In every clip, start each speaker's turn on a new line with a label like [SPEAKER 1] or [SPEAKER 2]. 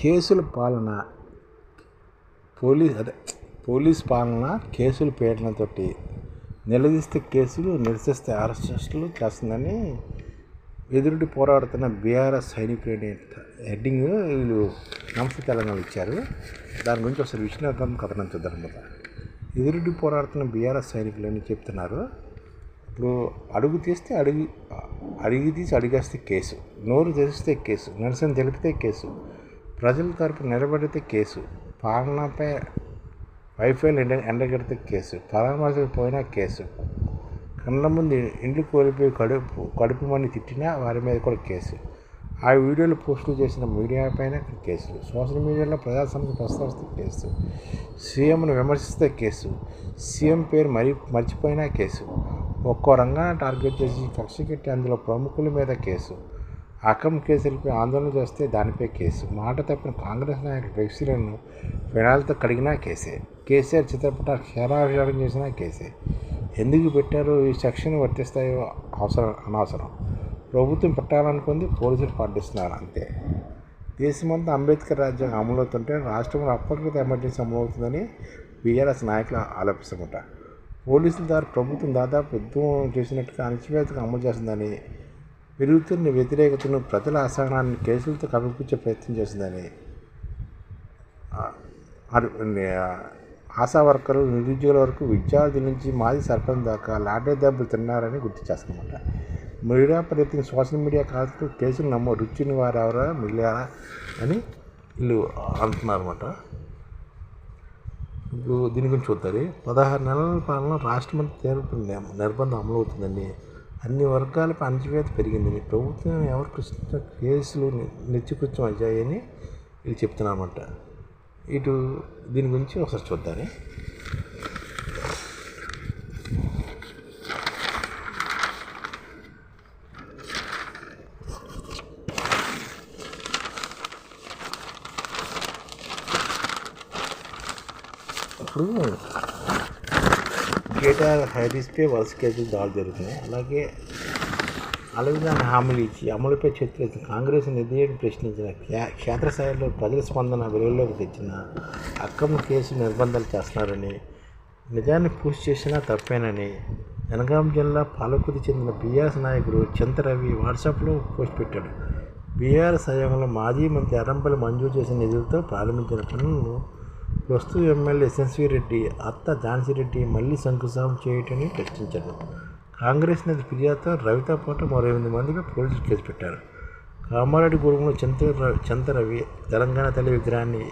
[SPEAKER 1] కేసుల పాలన పోలీస్ అదే పోలీస్ పాలన కేసుల పీడనతోటి నిలదీస్తే కేసులు నిరసిస్తే అరెస్టులు చేస్తుందని ఎదురుడి పోరాడుతున్న బీఆర్ఎస్ సైనికులని హెడ్డింగ్ వీళ్ళు నమస్తే తెలంగాణ ఇచ్చారు. దాని గురించి ఒకసారి విష్ణువర్ధన్ కథనం చూద్దాం అనమాట ఎదురుడి పోరాడుతున్న బీఆర్ఎస్ సైనికులని చెప్తున్నారు. ఇప్పుడు అడుగు తీస్తే అడుగు అడిగి తీసి అడిగేస్తే కేసు నోరు తెరిస్తే కేసు నిరసన తెలిపితే కేసు ప్రజల తరపు నిలబడితే కేసు పాలనపై వైఫైలు ఎండ ఎండగడితే కేసు పరామర్శకు పోయినా కేసు కళ్ళ ముందు ఇండ్లు కోల్పోయి కడుపు కడుపు మంది తిట్టినా వారి మీద కూడా కేసు. ఆ వీడియోలు పోస్టులు చేసిన మీడియా పైన కేసులు సోషల్ మీడియాలో ప్రజా సమస్య ప్రస్తావిస్తే కేసు. సీఎంను విమర్శిస్తే కేసు. సీఎం పేరు మరి మర్చిపోయినా కేసు. ఒక్కో రంగాన్ని టార్గెట్ చేసి కక్ష కట్టి అందులో ప్రముఖుల మీద కేసు. అకం కేసులపై ఆందోళన చేస్తే దానిపై కేసు. మాట తప్పిన కాంగ్రెస్ నాయకుల ఫ్లెక్సీలను ఫినాల్తో కడిగినా కేసే. కేసీఆర్ చిత్రపట క్షేరాభిషేకం చేసినా కేసే. ఎందుకు పెట్టారో? ఈ సెక్షన్ వర్తిస్తాయో అవసరం అనవసరం. ప్రభుత్వం పెట్టాలనుకుంది పోలీసులు పాటిస్తున్నారు అంతే. దేశమంతా అంబేద్కర్ రాజ్యాంగం అమలవుతుంటే రాష్ట్రంలో అప్పటికైతే ఎమర్జెన్సీ అమలవుతుందని బీఆర్ఎస్ నాయకులు ఆలోపిస్తామట పోలీసుల ద్వారా ప్రభుత్వం దాదాపు యుద్ధం చేసినట్టుగా అణచివేతగా అమలు చేస్తుందని పెరుగుతున్న వ్యతిరేకతను ప్రజల అసహనాన్ని కేసులతో కప్పిపుచ్చే ప్రయత్నం చేస్తుందని ఆశా వర్కర్లు నిరుద్యోగుల వరకు విద్యార్థుల నుంచి మాజీ సర్పంచ్ దాకా లాటరీ దెబ్బలు తిన్నారని గుర్తు చేస్తామన్నమాట మీడియా ప్రయత్నం సోషల్ మీడియా కాదు కేసులు నమ్మ రుచిని వారు ఎవరా మిగిలారా అని వీళ్ళు అంటున్నారన్నమాట. ఇప్పుడు దీని గురించి చూద్దారు పదహారు నెలల పాలన రాష్ట్రం తీవ్ర నిర్బంధం అమలు అవుతుందండి. అన్ని వర్గాలపై అణచివేత పెరిగిందని ప్రభుత్వం ఎవరు కృష్ణ కేసులు నిత్యకృత్యం అయ్యాయని వీళ్ళు చెప్తున్నామంట. ఇటు దీని గురించి ఒకసారి చూద్దాం. ఇప్పుడు కేటీఆర్ హైరీస్పై వలస కేసులు దాడి జరుగుతున్నాయి. అలాగే అలాగే దాన్ని హామీలు ఇచ్చి అమలుపై చర్చలు కాంగ్రెస్ నిర్ణయం ప్రశ్నించిన క్షేత్రస్థాయిలో ప్రజల స్పందన వెలుగులోకి తెచ్చిన అక్రమ కేసు నిర్బంధాలు చేస్తున్నారని నిజాన్ని పూర్తి చేసినా తప్పేనని జనగాం జిల్లా పాలకుడి చెందిన బీఆర్ఎస్ నాయకుడు చింతరవి వాట్సాప్లో పోస్ట్ పెట్టాడు. బీఆర్ఎస్ హయాంలో మాజీ మంత్రి అరంపల్లి మంజూరు చేసిన నిధులతో ప్రారంభించిన పనులను ప్రస్తుత ఎమ్మెల్యే ఎస్ఎస్వి రెడ్డి అత్త ఝాన్సీ రెడ్డి మళ్ళీ శంకుస్థాపన చేయటని ప్రశ్నించారు. కాంగ్రెస్ నేత ఫిర్యాదుతో రవితో పాటు మరో ఎనిమిది మందిపై పోలీసులు కేసు పెట్టారు. కామారెడ్డి గూడెంలో చంత చంతరవి తెలంగాణ తల్లి విగ్రహాన్ని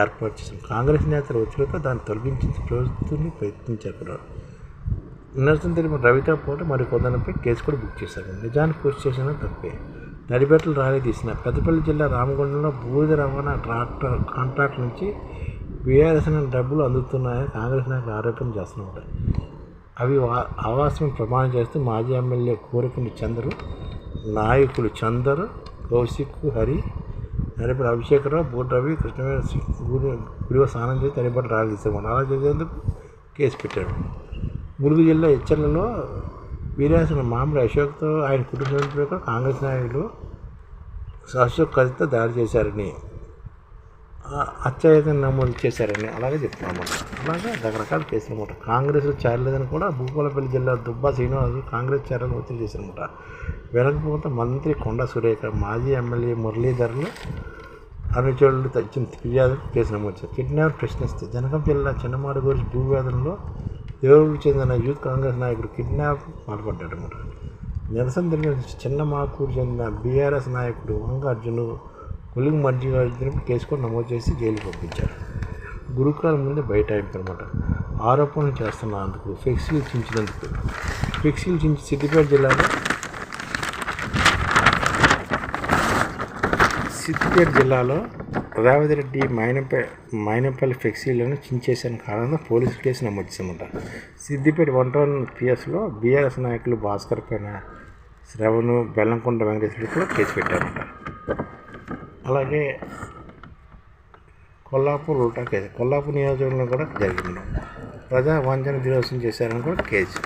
[SPEAKER 1] ఏర్పాటు చేశారు. కాంగ్రెస్ నేతల ఒత్తిడితో దాన్ని తొలగించి ప్రభుత్వాన్ని ప్రయత్నించారు నిరసన తెలిపిన రవితో పాటు మరి కొందరిపై కేసు కూడా బుక్ చేశారు. నిజాన్ని పోస్ట్ చేసిన తప్పే. నడిబెట్టలు రాలీ తీసిన పెద్దపల్లి జిల్లా రామగుండంలో బూడిద రవాణా ట్రాక్టర్ కాంట్రాక్ట్ నుంచి బీఆర్ఎస్ డబ్బులు అందుతున్నాయని కాంగ్రెస్ నాయకులు ఆరోపణ చేస్తున్నారు అవి ఆవాసం ప్రమాణం చేస్తూ మాజీ ఎమ్మెల్యే కోరికని చందరు నాయకులు చందర్ కౌశిక్ హరి నడిపడి అభిషేకరావు బోట్ రవి కృష్ణవేణ గుడి గుడివ స్నానం చేసి తడిపడి రాలి తీసేవాడు అలా చేసేందుకు కేసు పెట్టాడు. ములుగు జిల్లా హెచ్చర్లలో వీరాసిన మామిడి అశోక్తో ఆయన కుటుంబ సభ్యులపై కాంగ్రెస్ నాయకులు అశోక్ కథతో దాడి చేశారని హత్యాయతను నమోదు చేశారని అలాగే చెప్తున్నాము అలాగే రకరకాల కేసులు అనమాట కాంగ్రెస్ చేరలేదని కూడా భూపాలపల్లి జిల్లా దుబ్బా శ్రీనివాస్ కాంగ్రెస్ చేరాలని ఒత్తిడి చేశారనమాట వెనకపోతే మంత్రి కొండ సురేఖ మాజీ ఎమ్మెల్యే మురళీధర్లు అనుచరులు తెచ్చిన ఫిర్యాదు కేసు నమోదు చేశారు. కిడ్నాప్ ప్రశ్నిస్తే జనగం జిల్లా చిన్నమాడుగూరి భూవేదనలో దేవుడికి చెందిన యూత్ కాంగ్రెస్ నాయకుడు కిడ్నాప్ పాల్పడ్డాడు అనమాట నిరసన జరిగిన చిన్న మాకూరు చెందిన బీఆర్ఎస్ నాయకుడు వంగ అర్జును కొలుగు మధ్య కేసుకొని నమోదు చేసి జైలుకి పంపించారు. గురుకులాల ముందే బయట అనమాట ఆరోపణలు చేస్తున్నందుకు ఫ్లెక్సీలు చించినందుకు. ఫ్లెక్సీలు చించి సిద్దిపేట జిల్లాలో సిద్దిపేట జిల్లాలో రేవతి రెడ్డి మైనపే మైనపల్లి ఫ్లెక్సీలను చించేసిన కారణంగా పోలీసు కేసు నమోదు చేశామట సిద్దిపేట వన్ టౌన్ పిఎస్లో బీఆర్ఎస్ నాయకులు భాస్కర్ పైన శ్రవణు బెల్లంకొండ వెంకటేశ్వరుడు కూడా కేసు పెట్టారంట. అలాగే కొల్లాపూర్ ఉల్టా కేసు కొల్లాపూర్ నియోజకవర్గంలో కూడా జరిగింది. ప్రజా వంచన దినోత్సవం చేశారని కూడా కేసు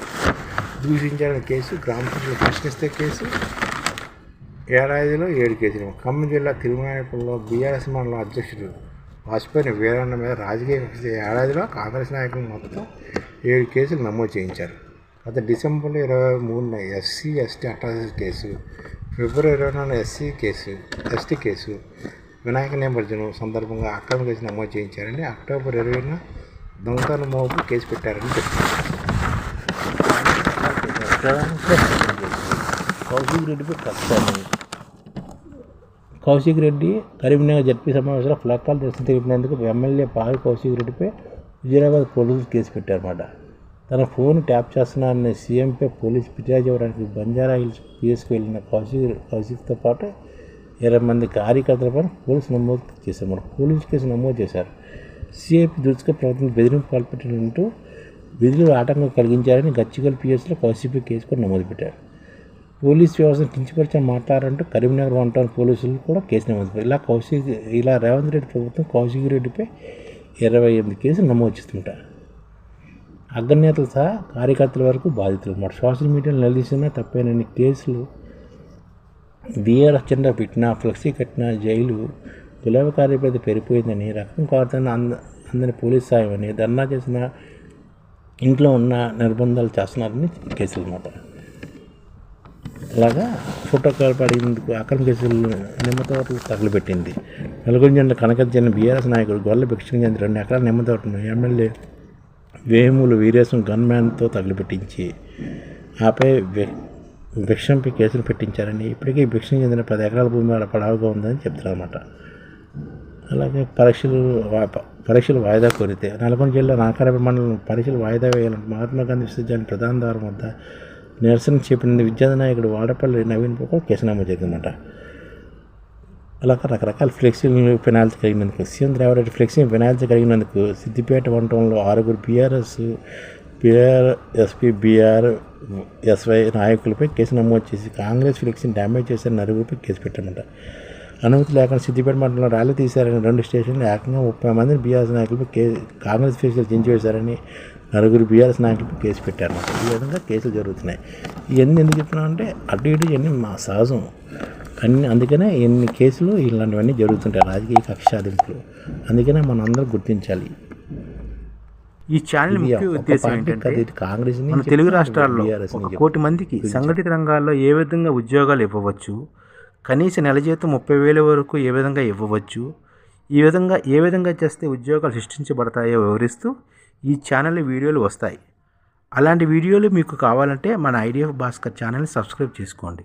[SPEAKER 1] దూషించారని కేసు గ్రామ ప్రజలు ప్రశ్నిస్తే కేసు
[SPEAKER 2] ఏడాదిలో ఏడు కేసులు ఖమ్మం జిల్లా తిరుమలాయపల్లిలో బీఆర్ఎస్ మండల అధ్యక్షుడు వాజ్పేయిని వీరన్న మీద రాజకీయ ఏడాదిలో కాంగ్రెస్ నాయకులు మొత్తం ఏడు కేసులు నమోదు చేయించారు. గత డిసెంబర్లో ఇరవై మూడున ఎస్సీ ఎస్టీ అట్రాసిటీ కేసు ఫిబ్రవరి ఇరవై నాలుగు SC case ST case Vinayaka నేపథ్యం సందర్భంగా అక్రమ కేసు నమోదు చేయించారని అక్టోబర్ ఇరవైన దొంగతన మోపు కేసు పెట్టారని చెప్పారు.
[SPEAKER 1] కౌశిక్ రెడ్డిపై కష్టాన్ని కౌశిక్ రెడ్డి కరీంనగర్ జడ్పీ సమావేశంలో ఫ్లక్కాలు దర్శనం తెలిపినందుకు ఎమ్మెల్యే పావి కౌశిక్ రెడ్డిపై విజయనగర్ పోలీసులు కేసు పెట్టారన్నమాట. తన ఫోన్ ట్యాప్ చేస్తున్నానని సీఎంపై పోలీసు ఫిర్యాదు ఇవ్వడానికి బంజారా హిల్స్ పిఎస్కి వెళ్ళిన కౌశిక్ కౌశిక్తో పాటు ఇరవై మంది కార్యకర్తలపై పోలీసు నమోదు చేశారు. మరి పోలీసు కేసు నమోదు చేశారు. సిఐపి దురుసుగా ప్రభుత్వం బెదిరింపు పాల్పెట్టినట్టు విధులు ఆటంకం కలిగించారని గచ్చిగల్ పిఎస్లో కౌశిక్పై కేసు కూడా నమోదు పెట్టారు. పోలీస్ వ్యవస్థను కించపరిచి మాట్లాడారంటూ కరీంనగర్ వన్ టౌన్ పోలీసులు కూడా కేసు నమోదు ఇలా కౌశిక్ ఇలా రేవంత్ రెడ్డి ప్రభుత్వం కౌశిక్ రెడ్డిపై ఇరవై ఎనిమిది కేసులు నమోదు చేస్తుంటారు. అగ్రనేతలు సహా కార్యకర్తల వరకు బాధితులు. మరి సోషల్ మీడియాలో నిలదీసిన తప్పేనని కేసులు బీఆర్ఎస్ జెండా పెట్టినా ఫ్లెక్సీ కట్టినా జైలు గులాబీ పెద్ద పెరిగిపోయిందని రక్తం కారుతున్న అంద అందని పోలీస్ సాయమని ధర్నా చేసిన ఇంట్లో ఉన్న నిర్బంధాలు చేస్తున్నారని కేసులు అన్నమాట అలాగా ఫోటో కాల్ అక్రమ కేసులు నిమ్మతోటలు తగలబెట్టింది నలుగురు జంట కనకం చెందిన బీఆర్ఎస్ నాయకుడు గొల్ల భిక్షణ రెండు ఎకరాల నిమ్మతోటను ఎమ్మెల్యే వేములు వీరేశం గన్మ్యాన్తో తగలబెట్టించి ఆపై భిక్షంపై కేసులు పెట్టించారని ఇప్పటికీ భిక్షం చెందిన పది ఎకరాల భూమి వాళ్ళ పడవగా ఉందని చెప్తారన్నమాట అలాగే పరీక్షలు పరీక్షలు వాయిదా కోరితే నల్గొండ జిల్లా నాకారపల్లి మండలం పరీక్షలు వాయిదా వేయాలంటే మహాత్మా గాంధీ విశ్వవిద్యాలయం ప్రధాన ద్వారం వద్ద నిరసన చేపిన విద్యార్థి నాయకుడు వాడపల్లి నవీన్ కూడా కేసు నమోదు చేసిందన్నమాట. అలాగ రకరకాల ఫ్లెక్సీలు ఫినాల్స్ కలిగినందుకు సీఎం రేవరెడ్డి ఫ్లెక్సీ ఫినాల్స్ కలిగినందుకు సిద్దిపేట వంటంలో ఆరుగురు BRS BR SP BR SY నాయకులపై కేసు నమోదు చేసి కాంగ్రెస్ ఫ్లెక్సీని డ్యామేజ్ చేసిన నలుగురిపై కేసు పెట్టామంట. అనుమతి లేకుండా సిద్దిపేట మండలంలో ర్యాలీ తీశారని రెండు స్టేషన్లు ఏకంగా ముప్పై మంది బీఆర్ఎస్ నాయకులపై కే కాంగ్రెస్ ఫ్లెక్సీలు చించివేశారని నలుగురు బీఆర్ఎస్ నాయకులపై కేసు పెట్టారు. ఈ విధంగా కేసులు జరుగుతున్నాయి. ఇవన్నీ ఎందుకు చెప్తున్నాం అంటే అటు ఇటు ఇవన్నీ మా సహజం. అన్ని అందుకనే ఎన్ని కేసులు ఇలాంటివన్నీ జరుగుతుంటాయి రాజకీయ కక్ష సాధింపులు అందుకనే మనం అందరం గుర్తించాలి.
[SPEAKER 3] ఈ ఛానల్ ముఖ్య ఉద్దేశం ఏంటంటే
[SPEAKER 1] కాంగ్రెస్
[SPEAKER 3] మన తెలుగు రాష్ట్రాల్లో ఒక కోటి మందికి సంఘటిత రంగాల్లో ఏ విధంగా ఉద్యోగాలు ఇవ్వవచ్చు కనీస నెల జీతం ముప్పై వేల వరకు ఏ విధంగా ఇవ్వవచ్చు ఈ విధంగా ఏ విధంగా చేస్తే ఉద్యోగాలు సృష్టించబడతాయో వివరిస్తూ ఈ ఛానల్ వీడియోలు వస్తాయి. అలాంటి వీడియోలు మీకు కావాలంటే మన ఐడిఎఫ్ భాస్కర్ ఛానల్ని సబ్స్క్రైబ్ చేసుకోండి.